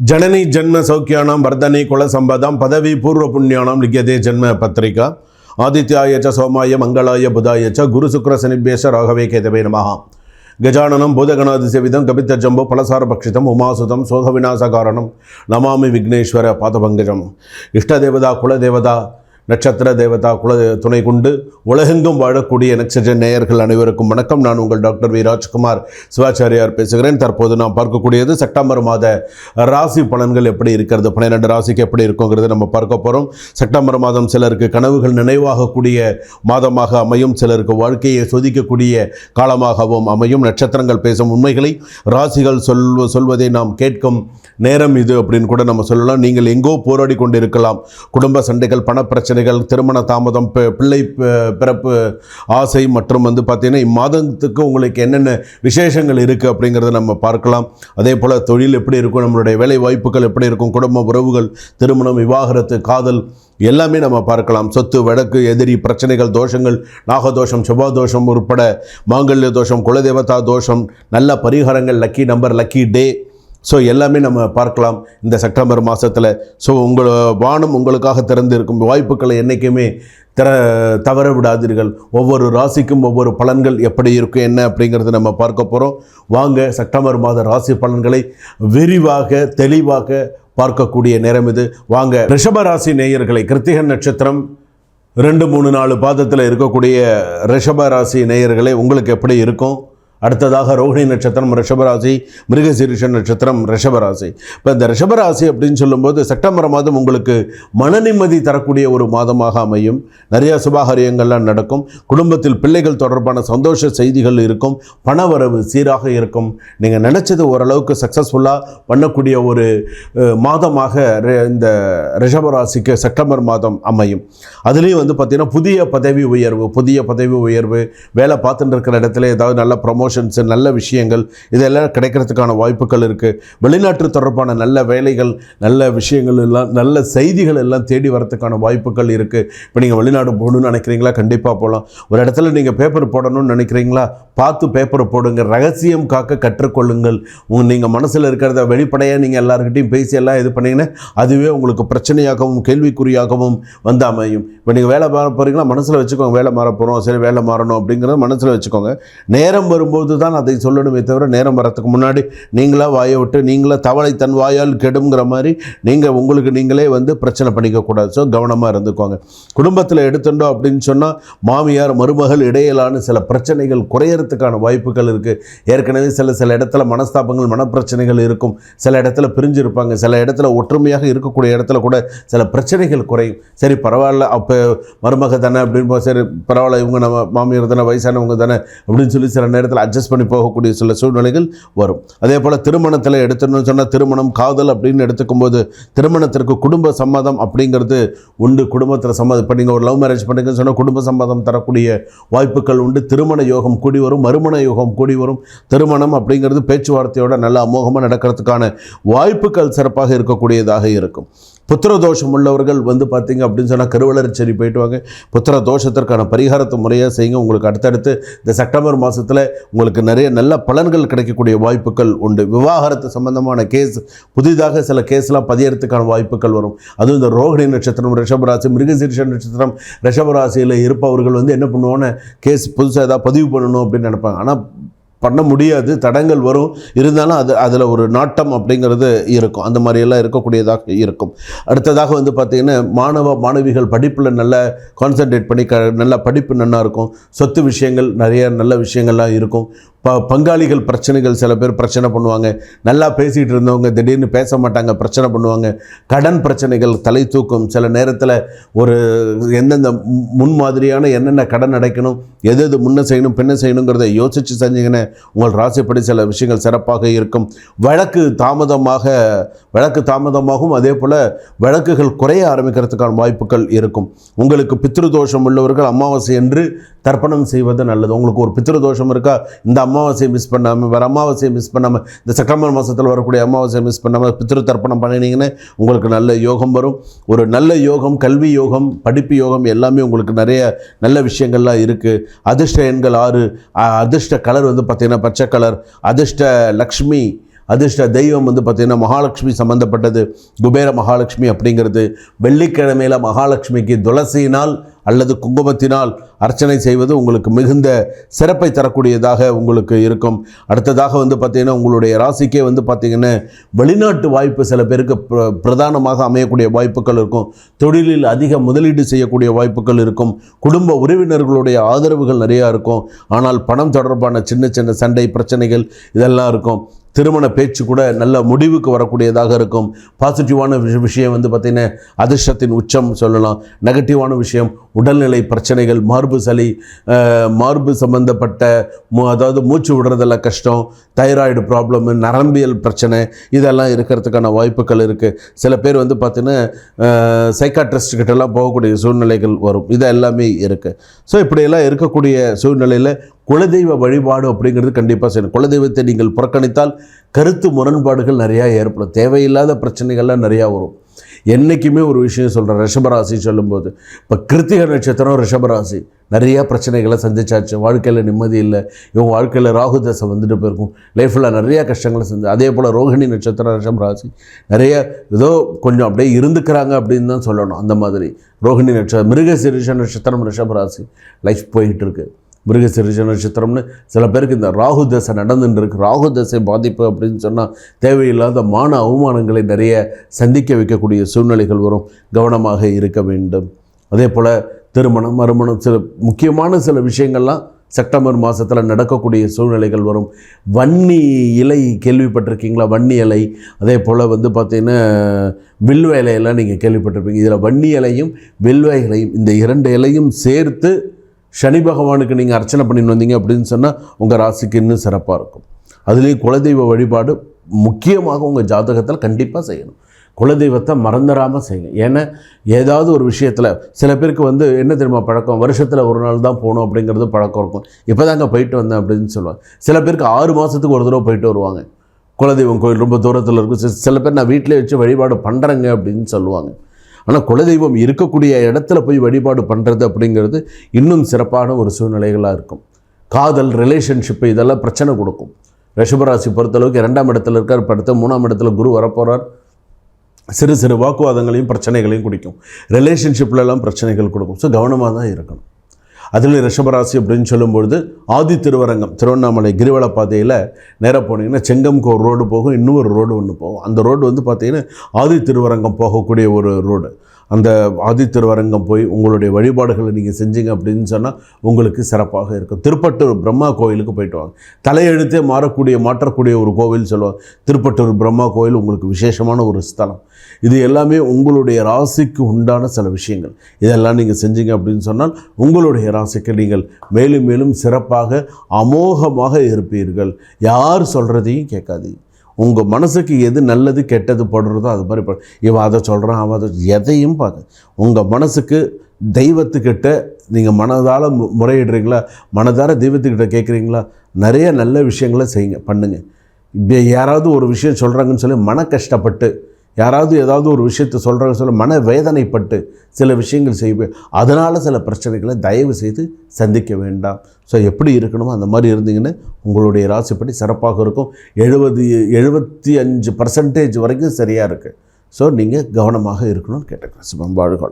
ஜனனி ஜன்ம சௌக்கியானாம் வர்தனி குலசம்பதாம் பதவி பூர்வ புண்ணியானாம் லிக்கியதே ஜன்ம பத்திரிகா. ஆதித்யாய ச சோமாய மங்களாய புதாய ச குரு சுக்கர சனிபேஷ ராகவே கேதவே நமகா கஜானனம் பூதகணாதிசேவிதம் கபித்த ஜம்போ பலசார பக்ஷிதம் உமாசுதம் சோக விநாசகாரணம் நமாமி விக்னேஸ்வர பாதபங்கஜம். இஷ்டதேவதா குலதேவதா நட்சத்திர தேவதா குல துணை கொண்டு உலகெங்கும் வாழக்கூடிய நட்சத்திர நேயர்கள் அனைவருக்கும் வணக்கம். நான் உங்கள் டாக்டர் வி ராஜ்குமார். சிவாச்சாரியார் பேசுகிறேன். தற்போது நாம் பார்க்கக்கூடியது செப்டம்பர் மாத ராசி பலன்கள் எப்படி இருக்கிறது? பன்னிரெண்டு ராசிக்கு எப்படி இருக்குங்கிறது நம்ம பார்க்க போகிறோம் செப்டம்பர் மாதம் சிலருக்கு கனவுகள் நினைவாகக்கூடிய மாதமாக அமையும். சிலருக்கு வாழ்க்கையை சொதிக்கக்கூடிய காலமாகவும் அமையும். நட்சத்திரங்கள் பேசும் உண்மைகளை ராசிகள் சொல் சொல்வதை நாம் கேட்கும் நேரம் இது அப்படின்னு கூட நம்ம சொல்லலாம். நீங்கள் எங்கோ போராடி கொண்டிருக்கலாம். குடும்ப சண்டைகள் பிரச்சனைகள் திருமண தாமதம் பிள்ளை பிறப்பு ஆசை மற்றும் வந்து பார்த்தீங்கன்னா இம்மாதத்துக்கு உங்களுக்கு என்னென்ன விசேஷங்கள் இருக்குது அப்படிங்கிறத நம்ம பார்க்கலாம். அதே போல் தொழில் எப்படி இருக்கும் நம்மளுடைய வேலை வாய்ப்புகள் எப்படி இருக்கும் குடும்ப உறவுகள் திருமணம் விவாகரத்து காதல் எல்லாமே நம்ம பார்க்கலாம். சொத்து வழக்கு எதிரி பிரச்சனைகள் தோஷங்கள் நாகதோஷம் செவ்வாதோஷம் உட்பட மாங்கல்ய தோஷம் குலதேவதா தோஷம் நல்ல பரிகாரங்கள் lucky number lucky day so எல்லாமே நம்ம பார்க்கலாம் இந்த செப்டம்பர் மாதத்தில் ஸோ உங்கள் வானம் உங்களுக்காக திறந்திருக்கும் வாய்ப்புகளை என்றைக்குமே திற தவற விடாதீர்கள் ஒவ்வொரு ராசிக்கும் ஒவ்வொரு பலன்கள் எப்படி இருக்கும் என்ன அப்படிங்கிறத நம்ம பார்க்க போகிறோம் வாங்க செப்டம்பர் மாத ராசி பலன்களை விரிவாக தெளிவாக பார்க்கக்கூடிய நேரம் இது. வாங்க ரிஷப ராசி நேயர்களை கிருத்திகன் நட்சத்திரம் ரெண்டு மூணு நாலு பாதத்தில் இருக்கக்கூடிய ரிஷப ராசி நேயர்களே உங்களுக்கு எப்படி இருக்கும்? அடுத்ததாக ரோஹிணி நட்சத்திரம் ரிஷபராசி மிருகசீரிஷ நட்சத்திரம் ரிஷபராசி. இப்போ இந்த ரிஷபராசி அப்படின்னு சொல்லும்போது செப்டம்பர் மாதம் உங்களுக்கு மன நிம்மதி தரக்கூடிய ஒரு மாதமாக அமையும். நிறைய சுபகாரியங்கள்லாம் நடக்கும். குடும்பத்தில் பிள்ளைகள் தொடர்பான சந்தோஷ செய்திகள் இருக்கும். பணவரவு சீராக இருக்கும். நீங்கள் நினச்சது ஓரளவுக்கு சக்ஸஸ்ஃபுல்லாக பண்ணக்கூடிய ஒரு மாதமாக இந்த ரிஷபராசிக்கு செப்டம்பர் மாதம் அமையும். அதுலேயும் வந்து பார்த்திங்கன்னா புதிய பதவி உயர்வு புதிய பதவி உயர்வு வேலை பார்த்துட்டு இருக்கிற இடத்துல ஏதாவது நல்ல ப்ரமோஷன்ஸு நல்ல விஷயங்கள் இதெல்லாம் கிடைக்கிறதுக்கான வாய்ப்புகள் இருக்குது வெளிநாட்டு தொடர்பான நல்ல வேலைகள் நல்ல விஷயங்கள் எல்லாம் நல்ல செய்திகள் எல்லாம் தேடி வரதுக்கான வாய்ப்புகள் இருக்குது இப்போ நீங்கள் வெளிநாடு போகணும்னு நினைக்கிறீங்களா? கண்டிப்பாக போகலாம் ஒரு இடத்துல நீங்கள் பேப்பர் போடணும்னு நினைக்கிறீங்களா? பார்த்து பேப்பர் போடுங்க. ரகசியம் காக்க கற்றுக்கொள்ளுங்கள். உங்க நீங்கள் மனசில் இருக்கிறத வெளிப்படையாக நீங்கள் எல்லாருக்கிட்டையும் பேசி எல்லாம் இது பண்ணீங்கன்னா அதுவே உங்களுக்கு பிரச்சனையாகவும் கேள்விக்குறியாகவும் வந்து அமையும். இப்போ நீங்கள் வேலை மாற போகிறீங்களா மனசில் வச்சுக்கோங்க வேலை மாற போகிறோம் சரி வேலை மாறணும் அப்படிங்கிறத மனசில் வச்சுக்கோங்க. நேரம் வரும்போது தான் அதை சொல்லணுமே தவிர நேரம் வரத்துக்கு முன்னாடி நீங்களா வாயை விட்டு நீங்களாக தவளை தன் வாயால் கெடுங்கிற மாதிரி நீங்கள் உங்களுக்கு நீங்களே வந்து பிரச்சனை பண்ணிக்கக்கூடாது ஸோ கவனமாக இருந்துக்கோங்க. குடும்பத்தில் எடுத்துட்டோம் அப்படின்னு சொன்னால் மாமியார் மருமகள் இடையிலான சில பிரச்சனைகள் குறையறதுக்கான வாய்ப்புகள் இருக்குது ஏற்கனவே சில சில இடத்துல மனஸ்தாபங்கள் மனப்பிரச்சனைகள் இருக்கும். சில இடத்துல பிரிஞ்சிருப்பாங்க. சில இடத்துல ஒற்றுமையாக இருக்கக்கூடிய இடத்துல கூட சில பிரச்சனைகள் குறையும். சரி பரவாயில்ல. அப்போ மருமக தானே அப்படின்னு சரி பரவாயில்ல. இவங்க நம்ம மாமியார் தானே வயசானவங்க தானே அப்படின்னு சொல்லி சில நேரத்தில் அட்ஜஸ்ட் பண்ணி போகக்கூடிய சில சூழ்நிலைகள் வரும். அதே போல் திருமணத்தில் எடுத்துன்னு சொன்னால் திருமணம் காதல் அப்படின்னு எடுத்துக்கும்போது திருமணத்திற்கு குடும்ப சம்மதம் அப்படிங்கிறது உண்டு. குடும்பத்தில் சம்மதம் இப்போ நீங்கள் ஒரு லவ் மேரேஜ் பண்ணுங்கன்னு சொன்னால் குடும்ப சம்மதம் தரக்கூடிய வாய்ப்புகள் உண்டு. திருமண யோகம் கூடி வரும் மறுமண யோகம் கூடி வரும். திருமணம் அப்படிங்கிறது பேச்சுவார்த்தையோட நல்ல அமோகமாக நடக்கிறதுக்கான வாய்ப்புகள் சிறப்பாக இருக்கக்கூடியதாக இருக்கும். புத்திர தோஷம் உள்ளவர்கள் வந்து பார்த்தீங்க அப்படின்னு சொன்னால் கருவளர்ச்சேரி போயிட்டு வாங்க. புத்திர தோஷத்திற்கான பரிகாரத்தை முறையாக செய்யுங்க. உங்களுக்கு அடுத்தடுத்து இந்த செப்டம்பர் மாதத்தில் உங்களுக்கு நிறைய நல்ல பலன்கள் கிடைக்கக்கூடிய வாய்ப்புகள் உண்டு. விவாகரத்து சம்பந்தமான கேஸ் புதிதாக சில கேஸ்லாம் பதியறதுக்கான வாய்ப்புகள் வரும். அதுவும் இந்த ரோஹிணி நட்சத்திரம் ரிஷபராசி மிருகசீரிஷ நட்சத்திரம் ரிஷபராசியில் இருப்பவர்கள் வந்து என்ன பண்ணுவோன்னு கேஸ் புதுசாக ஏதாவது பதிவு பண்ணணும் அப்படின்னு நினைப்பாங்க. ஆனால் பண்ண முடியாது தடங்கள் வரும். இருந்தாலும் அது அதில் ஒரு நாட்டம் அப்படிங்கிறது இருக்கும். அந்த மாதிரியெல்லாம் இருக்கக்கூடியதாக இருக்கும். அடுத்ததாக வந்து பார்த்திங்கன்னா மாணவ மாணவிகள் படிப்பில் நல்ல கான்சென்ட்ரேட் பண்ணி க நல்ல படிப்பு நல்லா இருக்கும். சொத்து விஷயங்கள் நிறைய நல்ல விஷயங்கள்லாம் இருக்கும். ப பங்காளிகள் பிரச்சனைகள் சில பேர் பிரச்சனை பண்ணுவாங்க. நல்லா பேசிகிட்டு இருந்தவங்க திடீர்னு பேச மாட்டாங்க பிரச்சனை பண்ணுவாங்க. கடன் பிரச்சனைகள் தலை தூக்கும். சில நேரத்தில் ஒரு எந்தெந்த முன் முன்மாதிரியான என்னென்ன கடன் அடைக்கணும் எது எது முன்ன செய்யணும் பின்ன செய்யணுங்கிறத யோசித்து செஞ்சீங்கன்னா உங்கள் ராசிப்படி சில விஷயங்கள் சிறப்பாக இருக்கும். வழக்கு தாமதமாக வழக்கு தாமதமாகும் அதே போல் வழக்குகள் குறைய ஆரம்பிக்கிறதுக்கான வாய்ப்புகள் இருக்கும். உங்களுக்கு பித்ருதோஷம் உள்ளவர்கள் அமாவாசை என்று தர்ப்பணம் செய்வது நல்லது. உங்களுக்கு ஒரு பித்ருதோஷம் இருக்கா? இந்த அமாவாசையை மிஸ் பண்ணாமல் வேறு அமாவாசையை மிஸ் பண்ணாமல் இந்த செப்டம்பர் மாதத்தில் வரக்கூடிய அமாவாசையை மிஸ் பண்ணாமல் பித்திரு தர்ப்பணம் பண்ணினீங்கன்னா உங்களுக்கு நல்ல யோகம் வரும். ஒரு நல்ல யோகம் கல்வி யோகம் படிப்பு யோகம் எல்லாமே உங்களுக்கு நிறைய நல்ல விஷயங்கள்லாம் இருக்குது அதிர்ஷ்ட எண்கள் ஆறு அதிர்ஷ்ட கலர் வந்து பார்த்திங்கன்னா பச்சை கலர் அதிர்ஷ்ட லக்ஷ்மி அதிர்ஷ்ட தெய்வம் வந்து பார்த்திங்கன்னா மகாலட்சுமி சம்மந்தப்பட்டது குபேர மகாலட்சுமி அப்படிங்கிறது வெள்ளிக்கிழமையில் மகாலட்சுமிக்கு துளசியினால் அல்லது குங்குமத்தினால் அர்ச்சனை செய்வது உங்களுக்கு மிகுந்த சிறப்பை தரக்கூடியதாக உங்களுக்கு இருக்கும். அடுத்ததாக வந்து பார்த்திங்கன்னா உங்களுடைய ராசிக்கே வந்து பார்த்திங்கன்னா வெளிநாட்டு வாய்ப்பு சில பேருக்கு பிர- பிரதானமாக அமையக்கூடிய வாய்ப்புகள் இருக்கும். தொழிலில் அதிக முதலீடு செய்யக்கூடிய வாய்ப்புகள் இருக்கும். குடும்ப உறவினர்களுடைய ஆதரவுகள் நிறையா இருக்கும். ஆனால் பணம் தொடர்பான சின்ன சின்ன சண்டை பிரச்சனைகள் இதெல்லாம் இருக்கும். திருமண பேச்சு கூட நல்ல முடிவுக்கு வரக்கூடியதாக இருக்கும். பாசிட்டிவான விஷயம் வந்து பார்த்திங்கன்னா அதிர்ஷ்டத்தின் உச்சம் சொல்லலாம். நெகட்டிவான விஷயம் உடல்நிலை பிரச்சனைகள் மார்பு சளி மார்பு சம்பந்தப்பட்ட மூ அதாவது மூச்சு விடுறதெல்லாம் கஷ்டம் தைராய்டு ப்ராப்ளம் நரம்பியல் பிரச்சனை இதெல்லாம் இருக்கிறதுக்கான வாய்ப்புகள் இருக்குது சில பேர் வந்து பார்த்திங்கன்னா சைக்காட்ரிஸ்ட் கிட்டலாம் போகக்கூடிய சூழ்நிலைகள் வரும். இது எல்லாமே இருக்குது ஸோ இப்படியெல்லாம் இருக்கக்கூடிய சூழ்நிலையில் குலதெய்வ வழிபாடு அப்படிங்கிறது கண்டிப்பாக செய்யணும். குலதெய்வத்தை நீங்கள் புறக்கணித்தால் கருத்து முரண்பாடுகள் நிறையா ஏற்படும். தேவையில்லாத பிரச்சனைகள்லாம் நிறையா வரும். என்றைக்குமே ஒரு விஷயம் சொல்கிறேன் ரிஷபராசி சொல்லும்போது இப்போ கிருத்திக நட்சத்திரம் ரிஷபராசி. நிறையா பிரச்சனைகளை சந்திச்சாச்சு. வாழ்க்கையில் நிம்மதி இல்லை. இவன் வாழ்க்கையில் ராகு தசை வந்துட்டு போயிருக்கும். லைஃப்பில் நிறையா கஷ்டங்களை செஞ்சு அதே போல் ரோகிணி நட்சத்திரம் ரிஷபராசி. நிறைய ஏதோ கொஞ்சம் அப்படியே இருந்துக்கிறாங்க அப்படின்னு தான் சொல்லணும். அந்த மாதிரி. ரோஹிணி நட்சத்திரம் மிருகசிரிஷ நட்சத்திரம் ரிஷபராசி. லைஃப் போயிட்டுருக்கு மிருகசிறிஜ நட்சத்திரம்னு சில பேருக்கு இந்த ராகு தசை நடந்துட்டு இருக்கு ராகு தசை பாதிப்பு அப்படின்னு சொன்னால் தேவையில்லாத மான அவமானங்களை நிறைய சந்திக்க வைக்கக்கூடிய சூழ்நிலைகள் வரும். கவனமாக இருக்க வேண்டும். அதே போல் திருமணம் மறுமணம் சில முக்கியமான சில விஷயங்கள்லாம் செப்டம்பர் மாதத்தில் நடக்கக்கூடிய சூழ்நிலைகள் வரும். வன்னி இலை கேள்விப்பட்டிருக்கீங்களா? வன்னி இலை. அதே போல் வந்து பார்த்திங்கன்னா வில்வ இலையெல்லாம் நீங்கள் கேள்விப்பட்டிருப்பீங்க. இதில் வன்னி இலையும் வில்வ இலையும் இந்த இரண்டு இலையும் சேர்த்து சனி பகவானுக்கு நீங்கள் அர்ச்சனை பண்ணிட்டு வந்தீங்க அப்படின்னு சொன்னால் உங்கள் ராசிக்கு இன்னும் சிறப்பாக இருக்கும். அதுலேயும் குலதெய்வ வழிபாடு முக்கியமாக உங்கள் ஜாதகத்தில் கண்டிப்பாக செய்யணும். குலதெய்வத்தை மறந்துடாமல் செய்யுங்க. ஏன்னா ஏதாவது ஒரு விஷயத்தில் சில பேருக்கு வந்து என்ன தெரியுமா பழக்கம்? வருஷத்தில் ஒரு நாள் தான் போகணும் அப்படிங்கிறது பழக்கம் இருக்கும். இப்போ தாங்க போயிட்டு வந்தேன் அப்படின்னு சொல்லுவாங்க. சில பேருக்கு ஆறு மாதத்துக்கு ஒரு தடவை போயிட்டு வருவாங்க. குலதெய்வம் கோயில் ரொம்ப தூரத்தில் இருக்கும் சில பேர் நான் வீட்டிலே வச்சு வழிபாடு பண்ணுறேங்க அப்படின்னு சொல்லுவாங்க. ஆனால் குலதெய்வம் இருக்கக்கூடிய இடத்துல போய் வழிபாடு பண்ணுறது அப்படிங்கிறது இன்னும் சிறப்பான ஒரு சூழ்நிலைகளாக இருக்கும். காதல் ரிலேஷன்ஷிப்பு இதெல்லாம் பிரச்சனை கொடுக்கும். ரிஷபராசி பொறுத்தளவுக்கு இரண்டாம் இடத்துல இருக்கார் படுத்த மூணாம் இடத்துல குரு வரப்போகிறார் சிறு சிறு வாக்குவாதங்களையும் பிரச்சனைகளையும் குடிக்கும். ரிலேஷன்ஷிப்லலாம் பிரச்சனைகள் கொடுக்கும். ஸோ கவனமாக தான் இருக்கணும். அதில் ரிஷபராசி அப்படின்னு சொல்லும்பொழுது ஆதி திருவரங்கம் திருவண்ணாமலை கிரிவல பாதையில் நேராக போனீங்கன்னா செங்கம்க்கு ஒரு ரோடு போகும் இன்னொரு ரோடு ஒன்று போகும். அந்த ரோடு வந்து பார்த்தீங்கன்னா ஆதி திருவரங்கம் போகக்கூடிய ஒரு ரோடு. அந்த ஆதி திருவரங்கம் போய் உங்களுடைய வழிபாடுகளை நீங்கள் செஞ்சீங்க அப்படின்னு சொன்னால் உங்களுக்கு சிறப்பாக இருக்கும். திருப்பட்டூர் பிரம்மா கோயிலுக்கு போயிட்டு வாங்க. தலையெழுத்தே மாறக்கூடிய மாற்றக்கூடிய ஒரு கோவில் சொல்லுவாங்க. திருப்பட்டூர் பிரம்மா கோயில் உங்களுக்கு விசேஷமான ஒரு ஸ்தலம். இது எல்லாமே உங்களுடைய ராசிக்கு உண்டான சில விஷயங்கள். இதெல்லாம் நீங்கள் செஞ்சீங்க அப்படின்னு சொன்னால் உங்களுடைய ராசிக்கு நீங்கள் மேலும் மேலும் சிறப்பாக அமோகமாக இருப்பீர்கள். யார் சொல்கிறதையும் கேட்காதீங்க. உங்கள் மனசுக்கு எது நல்லது கெட்டது படுறதோ அது மாதிரி படு இவன் அதை சொல்கிறான் அவன் அதை எதையும் பார்க்க உங்கள் மனசுக்கு தெய்வத்துக்கிட்ட நீங்கள் மனதால் மு- முறையிடுறீங்களா? மனதார தெய்வத்துக்கிட்ட கேட்குறீங்களா நிறைய நல்ல விஷயங்களை செய்யுங்க பண்ணுங்கள் இப்போ யாராவது ஒரு விஷயம் சொல்கிறாங்கன்னு சொல்லி மன கஷ்டப்பட்டு யாராவது ஏதாவது ஒரு விஷயத்தை சொல்கிறாங்கன்னு சொல்லி மன வேதனைப்பட்டு சில விஷயங்கள் செய்வேன் அதனால் சில பிரச்சனைகளை தயவு செய்து சந்திக்க வேண்டாம். ஸோ எப்படி இருக்கணுமோ அந்த மாதிரி இருந்தீங்கன்னா உங்களுடைய ராசிப்படி சிறப்பாக இருக்கும். எழுபது எழுபத்தி அஞ்சு பர்சன்டேஜ் வரைக்கும் சரியாக இருக்குது ஸோ நீங்கள் கவனமாக இருக்கணும்னு கேட்டுக்கிறேன். சிவம் வாழ்க